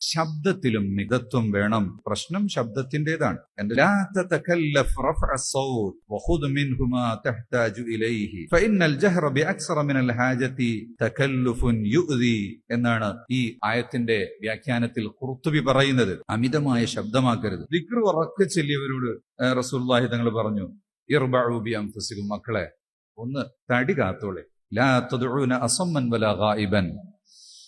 ശബ്ദത്തിലും മിതത്വം വേണം. പ്രശ്നം ശബ്ദത്തിന്റെതാണ്. എന്നാണ് ഈ ആയത്തിന്റെ വ്യാഖ്യാനത്തിൽ കുറുത്തുവി പറയുന്നത്. അമിതമായ ശബ്ദമാക്കരുത്. വിക്രു ഉറക്കെ ചെല്ലിയവരോട് റസൂല്ലാഹി തങ്ങൾ പറഞ്ഞു ഇർബാഴൂബി അംഫസിക്കും മക്കളെ ഒന്ന് തടി കാത്തോളെ. ലാ അസമ്മൻ വല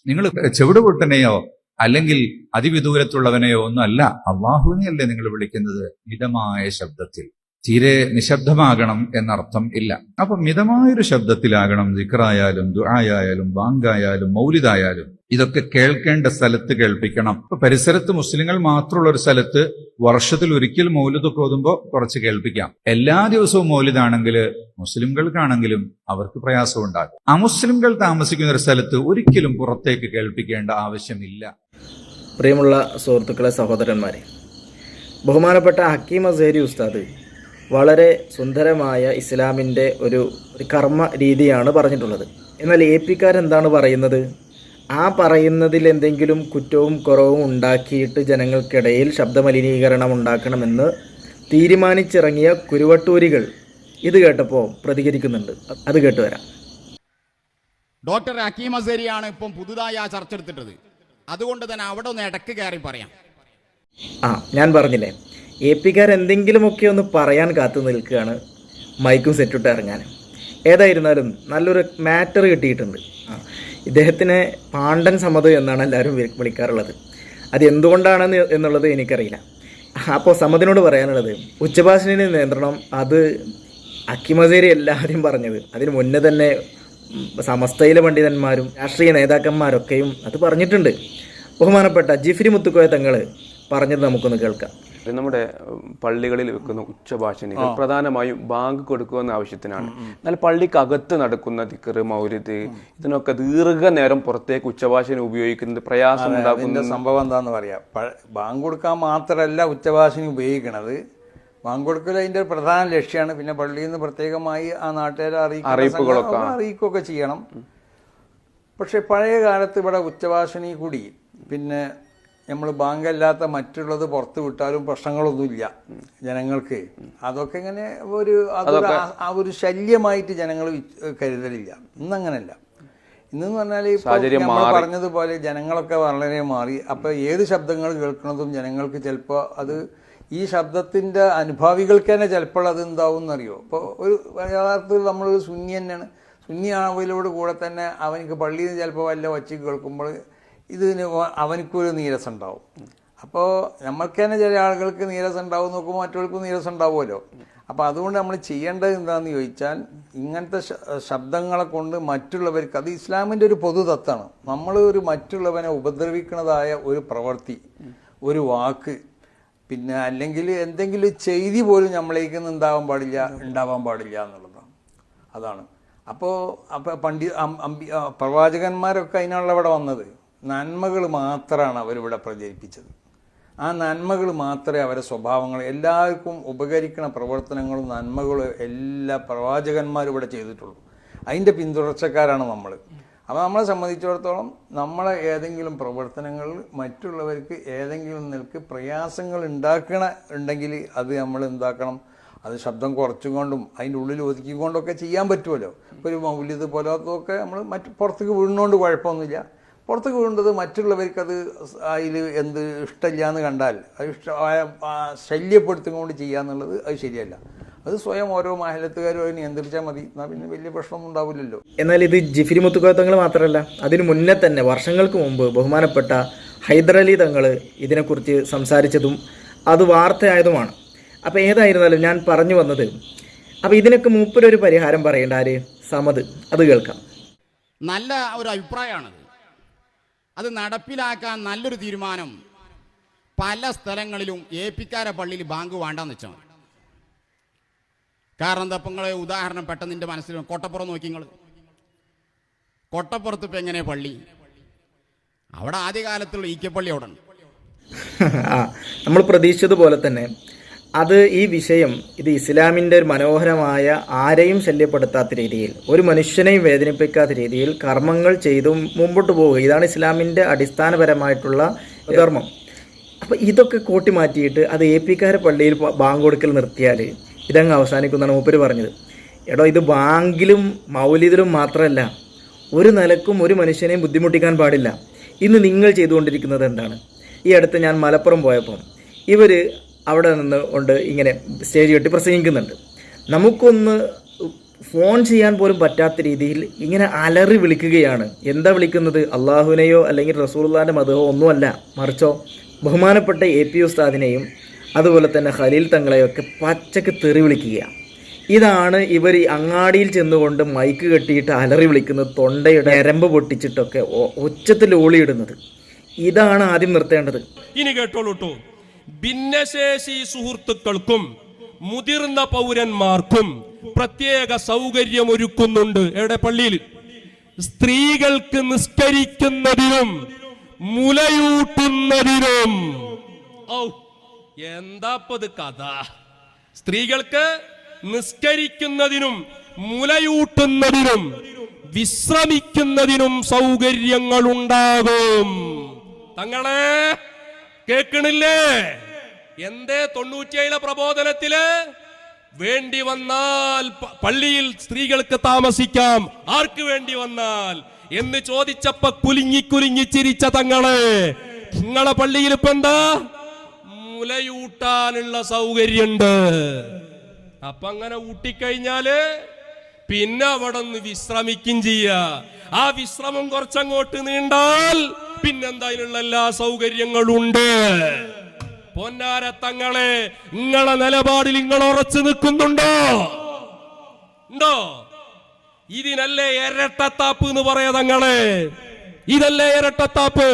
നിങ്ങൾ ചെവിടുപൊട്ടനെയോ? അല്ലെങ്കിൽ അതിവിദൂരത്തുള്ളവനെയോ ഒന്നുമല്ല അള്ളാഹുവിനെയല്ലേ നിങ്ങൾ വിളിക്കുന്നത്? മിതമായ ശബ്ദത്തിൽ. തീരെ നിശബ്ദമാകണം എന്നർത്ഥം ഇല്ല. അപ്പൊ മിതമായൊരു ശബ്ദത്തിലാകണം ദിക്റായാലും ദുആയായാലും ബാങ്കായാലും മൗലിദായാലും ഇതൊക്കെ കേൾക്കേണ്ട സ്ഥലത്ത് കേൾപ്പിക്കണം. ഇപ്പൊ പരിസരത്ത് മുസ്ലിങ്ങൾ മാത്രമുള്ള ഒരു സ്ഥലത്ത് വർഷത്തിൽ ഒരിക്കൽ മൗലിതൊക്കെ ഓതുമ്പോൾ കുറച്ച് കേൾപ്പിക്കാം. എല്ലാ ദിവസവും മൗലിദാണെങ്കിൽ മുസ്ലിംകൾക്കാണെങ്കിലും അവർക്ക് പ്രയാസം ഉണ്ടാകും അമുസ്ലിംകൾ താമസിക്കുന്ന ഒരു സ്ഥലത്ത് ഒരിക്കലും പുറത്തേക്ക് കേൾപ്പിക്കേണ്ട ആവശ്യമില്ല. പ്രിയമുള്ള സുഹൃത്തുക്കളെ സഹോദരന്മാരെ ബഹുമാനപ്പെട്ട ഹക്കീം അസേരി ഉസ്താദ് വളരെ സുന്ദരമായ ഇസ്ലാമിന്റെ ഒരു കർമ്മ രീതിയാണ് പറഞ്ഞിട്ടുള്ളത്. എന്നാൽ എ പിക്കാരെന്താണ് പറയുന്നത്? ആ പറയുന്നതിൽ എന്തെങ്കിലും കുറ്റവും കുറവും ഉണ്ടാക്കിയിട്ട് ജനങ്ങൾക്കിടയിൽ ശബ്ദമലിനീകരണം ഉണ്ടാക്കണമെന്ന് തീരുമാനിച്ചിറങ്ങിയ കുരുവട്ടൂരികൾ ഇത് കേട്ടപ്പോൾ പ്രതികരിക്കുന്നുണ്ട്. അത് കേട്ടുവരാം. ഡോക്ടർ ഹക്കീം അസേരിയാണ് ഇപ്പം പുതുതായി ആ ചർച്ച എടുത്തിട്ടത്. അതുകൊണ്ട് തന്നെ അവിടെ ഒന്ന് ഇടയ്ക്ക് കയറി പറയാം. ആ ഞാൻ പറഞ്ഞില്ലേ എ പിക്കാർ എന്തെങ്കിലുമൊക്കെ ഒന്ന് പറയാൻ കാത്തു നിൽക്കുകയാണ് മൈക്കും സെറ്റിട്ട് ഇറങ്ങാൻ. ഏതായിരുന്നാലും നല്ലൊരു മാറ്റർ കിട്ടിയിട്ടുണ്ട്. ഇദ്ദേഹത്തിനെ പാണ്ഡൻ സമത് എന്നാണ് എല്ലാവരും വിളിക്കാറുള്ളത്. അത് എന്തുകൊണ്ടാണെന്ന് എന്നുള്ളത് എനിക്കറിയില്ല. അപ്പോൾ സമതിനോട് പറയാനുള്ളത് ഉച്ചഭാഷണിന് നിയന്ത്രണം അത് അക്കിമസേരി എല്ലാവരും പറഞ്ഞത്. അതിന് മുന്നേ തന്നെ സമസ്തയിലെ പണ്ഡിതന്മാരും രാഷ്ട്രീയ നേതാക്കന്മാരൊക്കെയും അത് പറഞ്ഞിട്ടുണ്ട്. ബഹുമാനപ്പെട്ട ജിഫിരി മുത്തുക്കോയ തങ്ങൾ പറഞ്ഞത് നമുക്കൊന്ന് കേൾക്കാം. നമ്മുടെ പള്ളികളിൽ വെക്കുന്ന ഉച്ചഭാഷണികൾ പ്രധാനമായും ബാങ്ക് കൊടുക്കുക എന്ന ആവശ്യത്തിനാണ്. എന്നാൽ പള്ളിക്കകത്ത് നടക്കുന്ന തിക്കറ് മൗര്യത് ഇതിനൊക്കെ ദീർഘനേരം പുറത്തേക്ക് ഉച്ചഭാഷണി ഉപയോഗിക്കുന്നത് പ്രയാസം ഉണ്ടാകുന്ന ഉണ്ടാക്കുന്ന. സംഭവം എന്താണെന്ന് പറയാം. ബാങ്ക് കൊടുക്കാൻ മാത്രമല്ല ഉച്ചഭാഷണി ഉപയോഗിക്കണത്. ബാങ്ക് കൊടുക്കൽ അതിന്റെ ഒരു പ്രധാന ലക്ഷ്യമാണ്. പിന്നെ പള്ളിയിൽ നിന്ന് പ്രത്യേകമായി ആ നാട്ടുകാരെ അറിയിക്കുക അറിയിക്കുകയൊക്കെ ചെയ്യണം. പക്ഷെ പഴയ കാലത്ത് ഇവിടെ ഉച്ചഭാഷണി കൂടി. പിന്നെ നമ്മൾ ബാങ്കല്ലാത്ത മറ്റുള്ളത് പുറത്തു വിട്ടാലും പ്രശ്നങ്ങളൊന്നുമില്ല ജനങ്ങൾക്ക്. അതൊക്കെ ഇങ്ങനെ ഒരു അതൊരു ആ- ഒരു ശല്യമായിട്ട് ജനങ്ങൾ കരുതലില്ല. ഇന്നങ്ങനല്ല. ഇന്നെന്ന് പറഞ്ഞാൽ നമ്മൾ പറഞ്ഞതുപോലെ ജനങ്ങളൊക്കെ വളരെ മാറി. അപ്പോൾ ഏത് ശബ്ദങ്ങൾ കേൾക്കുന്നതും ജനങ്ങൾക്ക് ചിലപ്പോൾ അത് ഈ ശബ്ദത്തിന്റെ അനുഭാവികൾക്ക് തന്നെ ചിലപ്പോൾ അത് എന്താവും എന്നറിയോ? ഇപ്പോൾ ഒരു യഥാർത്ഥത്തിൽ നമ്മളൊരു സുന്നി തന്നെയാണ്. സുന്നി ആവലോട് കൂടെ തന്നെ അവനിക്ക് പള്ളിയിൽ നിന്ന് ചിലപ്പോൾ വല്ല ഒച്ച കേൾക്കുമ്പോൾ ഇതിന് അവനക്കൊരു നീരസം ഉണ്ടാവും. അപ്പോൾ നമ്മൾക്ക് തന്നെ ചില ആളുകൾക്ക് നീരസം ഉണ്ടാവും നോക്കുമ്പോൾ മറ്റുള്ളവർക്കും നീരസം ഉണ്ടാവുമല്ലോ. അപ്പോൾ അതുകൊണ്ട് നമ്മൾ ചെയ്യേണ്ടത് എന്താണെന്ന് ചോദിച്ചാൽ ഇങ്ങനത്തെ ശബ്ദങ്ങളെ കൊണ്ട് മറ്റുള്ളവർക്ക് അത് ഇസ്ലാമിന്റെ ഒരു പൊതു തത്താണ് നമ്മൾ ഒരു മറ്റുള്ളവനെ ഉപദ്രവിക്കുന്നതായ ഒരു പ്രവൃത്തി ഒരു വാക്ക് പിന്നെ അല്ലെങ്കിൽ എന്തെങ്കിലും ചെയ്തി പോലും നമ്മളേക്ക് ഉണ്ടാവാൻ പാടില്ല ഉണ്ടാവാൻ പാടില്ല എന്നുള്ളതാണ്. അതാണ്. അപ്പോൾ അപ്പോൾ പണ്ഡി അമ്പി- പ്രവാചകന്മാരൊക്കെ അതിനാണല്ലോ ഇവിടെ വന്നത്. നന്മകൾ മാത്രമാണ് അവരിവിടെ പ്രചരിപ്പിച്ചത്. ആ നന്മകൾ മാത്രമേ അവരെ സ്വഭാവങ്ങൾ എല്ലാവർക്കും ഉപകരിക്കുന്ന പ്രവർത്തനങ്ങളും നന്മകളും എല്ലാ പ്രവാചകന്മാരും ഇവിടെ ചെയ്തിട്ടുള്ളൂ. അതിന്റെ പിന്തുടർച്ചക്കാരാണ് നമ്മൾ അപ്പോൾ നമ്മളെ സംബന്ധിച്ചിടത്തോളം നമ്മളെ ഏതെങ്കിലും പ്രവർത്തനങ്ങളിൽ മറ്റുള്ളവർക്ക് ഏതെങ്കിലും നിലയ്ക്ക് പ്രയാസങ്ങൾ ഉണ്ടാക്കണ ഉണ്ടെങ്കിൽ അത് നമ്മൾ എന്താക്കണം? അത് ശബ്ദം കുറച്ചുകൊണ്ടും അതിന്റെ ഉള്ളിൽ ഒതുക്കിക്കൊണ്ടൊക്കെ ചെയ്യാൻ പറ്റുമല്ലോ. ഇപ്പോൾ ഒരു മൗല്യത് പോലത്തൊക്കെ നമ്മൾ മറ്റ് പുറത്തേക്ക് വീഴുന്നതുകൊണ്ട് കുഴപ്പമൊന്നുമില്ല. പുറത്തേക്ക് വീഴുന്നത് അത് അതിൽ എന്ത് ഇഷ്ടമില്ല എന്ന് കണ്ടാൽ അത് ഇഷ്ട ആ ചെയ്യുക എന്നുള്ളത് അത് ശരിയല്ല. അത് സ്വയം ഓരോ മാഹലത്തുകാരും അത് നിയന്ത്രിച്ചാൽ മതി. എന്നാൽ പിന്നെ വലിയ പ്രശ്നമൊന്നും ഉണ്ടാവില്ലല്ലോ എന്നാൽ ഇത് ജിഫിരി മുത്തുക്കോത്തങ്ങൾ മാത്രമല്ല അതിനു മുന്നേ തന്നെ വർഷങ്ങൾക്ക് മുമ്പ് ബഹുമാനപ്പെട്ട ഹൈദരലി തങ്ങൾ ഇതിനെക്കുറിച്ച് സംസാരിച്ചതും അത് വാർത്തയായതുമാണ്. അപ്പോൾ ഏതായിരുന്നാലും ഞാൻ പറഞ്ഞു വന്നത് അപ്പോൾ ഇതിനൊക്കെ മൂപ്പരൊരു പരിഹാരം പറയേണ്ട ആര്? സമത് അത് കേൾക്കാം. നല്ല ഒരു അഭിപ്രായമാണത്. അത് നടപ്പിലാക്കാൻ നല്ലൊരു തീരുമാനം പല സ്ഥലങ്ങളിലും എ പിക്കാരെ പള്ളിയിൽ ബാങ്ക് വേണ്ടെന്ന് വെച്ചാൽ മതി. കാരണം എന്താ നിങ്ങളെ ഉദാഹരണം പെട്ടെന്ന് എന്റെ മനസ്സിൽ. കൊട്ടപ്പുറം നോക്കി നിങ്ങൾ കൊട്ടപ്പുറത്ത് ഇപ്പം എങ്ങനെ പള്ളി? അവിടെ ആദ്യകാലത്തുള്ള ഈക്കപ്പള്ളി അവിടെ ഉണ്ട് നമ്മൾ പ്രതീക്ഷിച്ചതുപോലെ തന്നെ അത് ഈ വിഷയം ഇത് ഇസ്ലാമിന്റെ ഒരു മനോഹരമായ ആരെയും ശല്യപ്പെടുത്താത്ത രീതിയിൽ ഒരു മനുഷ്യനെയും വേദനിപ്പിക്കാത്ത രീതിയിൽ കർമ്മങ്ങൾ ചെയ്തു മുമ്പോട്ട് പോവുക. ഇതാണ് ഇസ്ലാമിന്റെ അടിസ്ഥാനപരമായിട്ടുള്ള ധർമ്മം. അപ്പോൾ ഇതൊക്കെ കൂട്ടി മാറ്റിയിട്ട് അത് എ പിക്കാരെ പള്ളിയിൽ ബാങ്ക് കൊടുക്കൽ നിർത്തിയാൽ ഇതങ്ങ് അവസാനിക്കുന്നതാണ് മൂപ്പര് പറഞ്ഞത്. എടോ ഇത് ബാങ്കിലും മൗലിദിലും മാത്രമല്ല ഒരു നിലക്കും ഒരു മനുഷ്യനെയും ബുദ്ധിമുട്ടിക്കാൻ പാടില്ല. ഇന്ന് നിങ്ങൾ ചെയ്തുകൊണ്ടിരിക്കുന്നത് എന്താണ്? ഈ അടുത്ത് ഞാൻ മലപ്പുറം പോയപ്പം ഇവർ അവിടെ നിന്ന് കൊണ്ട് ഇങ്ങനെ സ്റ്റേജ് കെട്ടി പ്രസംഗിക്കുന്നുണ്ട്. നമുക്കൊന്ന് ഫോൺ ചെയ്യാൻ പോലും പറ്റാത്ത രീതിയിൽ ഇങ്ങനെ അലറി വിളിക്കുകയാണ്. എന്താ വിളിക്കുന്നത്? അള്ളാഹുവിനെയോ അല്ലെങ്കിൽ റസൂൽ മതമോ ഒന്നുമല്ല. മറിച്ചോ ബഹുമാനപ്പെട്ട എ പി ഉസ്താദിനെയും അതുപോലെ തന്നെ ഖലീൽ തങ്ങളെയൊക്കെ പച്ചക്ക് തെറി വിളിക്കുക. ഇതാണ് ഇവർ അങ്ങാടിയിൽ ചെന്നുകൊണ്ട് മൈക്ക് കെട്ടിയിട്ട് അലറി വിളിക്കുന്നത് തൊണ്ടയുടെ എരമ്പ് പൊട്ടിച്ചിട്ടൊക്കെ ഉച്ചത്തിൽ ഓളിയിടുന്നത് ഇതാണ് ആദ്യം നിർത്തേണ്ടത്. ഇനി കേട്ടോളൂട്ടോ ഭിന്നശേഷി സുഹൃത്തുക്കൾക്കും മുതിർന്ന പൗരന്മാർക്കും പ്രത്യേക സൗകര്യം ഒരുക്കുന്നുണ്ട് എവിടെ? പള്ളിയിൽ. സ്ത്രീകൾക്ക് നിസ്കരിക്കുന്നതിനും മുലയൂട്ടുന്നതിനും. ഔ. എന്താപ്പത് കഥ? സ്ത്രീകൾക്ക് നിസ്കരിക്കുന്നതിനും മുലയൂട്ടുന്നതിനും വിശ്രമിക്കുന്നതിനും സൗകര്യങ്ങൾ ഉണ്ടാകും തങ്ങളെ കേക്കണില്ലേ? എന്തേ തൊണ്ണൂറ്റിയേഴിലെ പ്രബോധനത്തിൽ? വേണ്ടി വന്നാൽ പള്ളിയിൽ സ്ത്രീകൾക്ക് താമസിക്കാം. ആർക്ക് വേണ്ടി വന്നാൽ? എന്ന് ചോദിച്ചപ്പോ കുലുങ്ങി കുലുങ്ങി ചിരിച്ച തങ്ങളെ. നിങ്ങളെ പള്ളിയിൽ ഇപ്പൊ എന്താ? മുലയൂട്ടാനുള്ള സൗകര്യമുണ്ട് അപ്പൊ അങ്ങനെ ഊട്ടിക്കഴിഞ്ഞാൽ പിന്നെ അവിടെ നിന്ന് വിശ്രമിക്കും ചെയ്യ. ആ വിശ്രമം കുറച്ചങ്ങോട്ട് നീണ്ടാൽ പിന്നെന്താ അതിനുള്ള എല്ലാ സൗകര്യങ്ങളും ഉണ്ട് പൊന്നാര തങ്ങളെ നിങ്ങളെ നിലപാടിൽ നിങ്ങൾ ഉറച്ചു നിൽക്കുന്നുണ്ടോ? ഉണ്ടോ? ഇതിനല്ലേ ഇരട്ടത്താപ്പ് എന്ന് പറയാ തങ്ങളെ. ഇതല്ലേ ഇരട്ടത്താപ്പ്?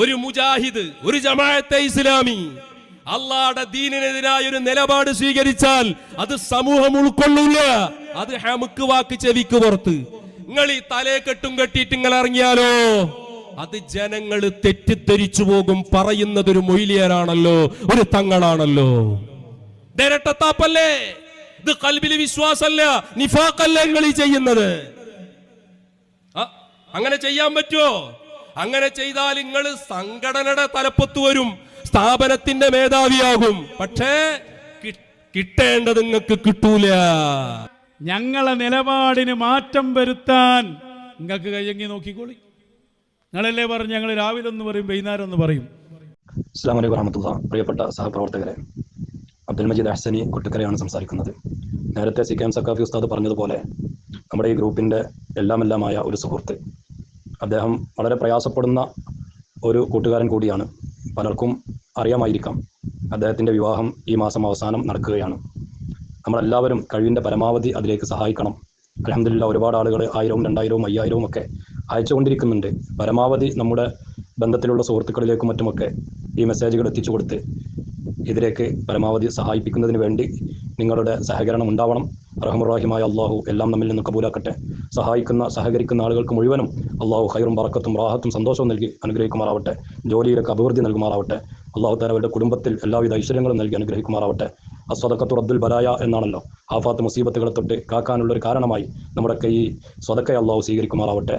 ഒരു മുജാഹിദ് ഒരു ജമാഅത്തെ ഇസ്ലാമി. അള്ളാടെ ദീനിനെതിരായ ഒരു നിലപാട് സ്വീകരിച്ചാൽ അത് സമൂഹം ഉൾക്കൊള്ളില്ല അത് ഹമുക്ക് വാക്ക് ചെവിക്ക് പുറത്ത്. നിങ്ങൾ ഈ തലേ കെട്ടും കെട്ടിയിട്ട് നിങ്ങൾ ഇറങ്ങിയാലോ? അത് ജനങ്ങൾ തെറ്റിദ്ധരിച്ചു പോകും പറയുന്നത് ഒരു മൊയിലിയരാണല്ലോ ഒരു തങ്ങളാണല്ലോ. ഇരട്ടത്താപ്പല്ലേ ഇത് കൽബിൽ വിശ്വാസല്ല നിഫാക്കല്ല നിങ്ങൾ ഈ ചെയ്യുന്നത്. അങ്ങനെ ചെയ്യാൻ പറ്റുമോ അങ്ങനെ ചെയ്താൽ നിങ്ങൾ സംഘടനയുടെ തലപ്പത്ത് വരും സ്ഥാപനത്തിന്റെ മേധാവിയാകും. പക്ഷേ കിട്ടേണ്ടത് നിങ്ങൾക്ക് കിട്ടൂല. ഞങ്ങളെ നിലപാടിന് മാറ്റം വരുത്താൻ നിങ്ങൾക്ക് കയ്യങ്ങി നോക്കിക്കോളി. നിങ്ങളല്ലേ പറഞ്ഞു ഞങ്ങൾ രാവിലെ ഒന്ന് പറയും വൈകുന്നേരം ഒന്ന് പറയും. വലൈക്കും വറഹമത്തുള്ള. പ്രിയപ്പെട്ട സഹപ്രവർത്തകരെ അബ്ദുൽ മജീദ് അഹ്സനി കൊട്ടിക്കരയാണ് സംസാരിക്കുന്നത്. നേരത്തെ സി കെ എം സക്കാഫി ഉസ്താദ് പറഞ്ഞതുപോലെ നമ്മുടെ ഈ ഗ്രൂപ്പിന്റെ എല്ലാമെല്ലാമായ ഒരു സുഹൃത്ത് അദ്ദേഹം വളരെ പ്രയാസപ്പെടുന്ന ഒരു കൂട്ടുകാരൻ കൂടിയാണ്. പലർക്കും അറിയാമായിരിക്കാം അദ്ദേഹത്തിന്റെ വിവാഹം ഈ മാസം അവസാനം നടക്കുകയാണ്. നമ്മളെല്ലാവരും കഴിവിന്റെ പരമാവധി അതിലേക്ക് സഹായിക്കണം. അലഹമില്ല ഒരുപാട് ആളുകൾ ആയിരവും രണ്ടായിരവും അയ്യായിരവും ഒക്കെ അയച്ചുകൊണ്ടിരിക്കുന്നുണ്ട്. പരമാവധി നമ്മുടെ ബന്ധത്തിലുള്ള സുഹൃത്തുക്കളിലേക്കും മറ്റുമൊക്കെ ഈ മെസ്സേജുകൾ എത്തിച്ചു കൊടുത്ത് ഇതിലേക്ക് പരമാവധി സഹായിപ്പിക്കുന്നതിന് വേണ്ടി നിങ്ങളുടെ സഹകരണം ഉണ്ടാവണം. റഹമുറാഹിമായ അള്ളാഹു എല്ലാം നമ്മിൽ നിന്ന് കബൂലാക്കട്ടെ. സഹായിക്കുന്ന സഹകരിക്കുന്ന ആളുകൾക്ക് മുഴുവനും അള്ളാഹു ഹൈറും പറക്കത്തും റാഹത്തും സന്തോഷവും നൽകി അനുഗ്രഹിക്കുമാറാവട്ടെ. ജോലിയിലൊക്കെ അഭിവൃദ്ധി നൽകുമാറാവട്ടെ. അള്ളാഹു താരവരുടെ കുടുംബത്തിൽ എല്ലാവിധ ഐശ്വര്യങ്ങളും നൽകി അനുഗ്രഹിക്കുമാറാവട്ടെ. അസ്വതക്കത്തു റദ്ദുൽ ബലായ എന്നാണല്ലോ. ആഫാത്ത് മുസീബത്തുകളെ തൊട്ട് കാക്കാനുള്ള ഒരു കാരണമായി നമ്മുടെ ഈ സ്വതക്കെ അള്ളാഹു സ്വീകരിക്കുമാറാവട്ടെ.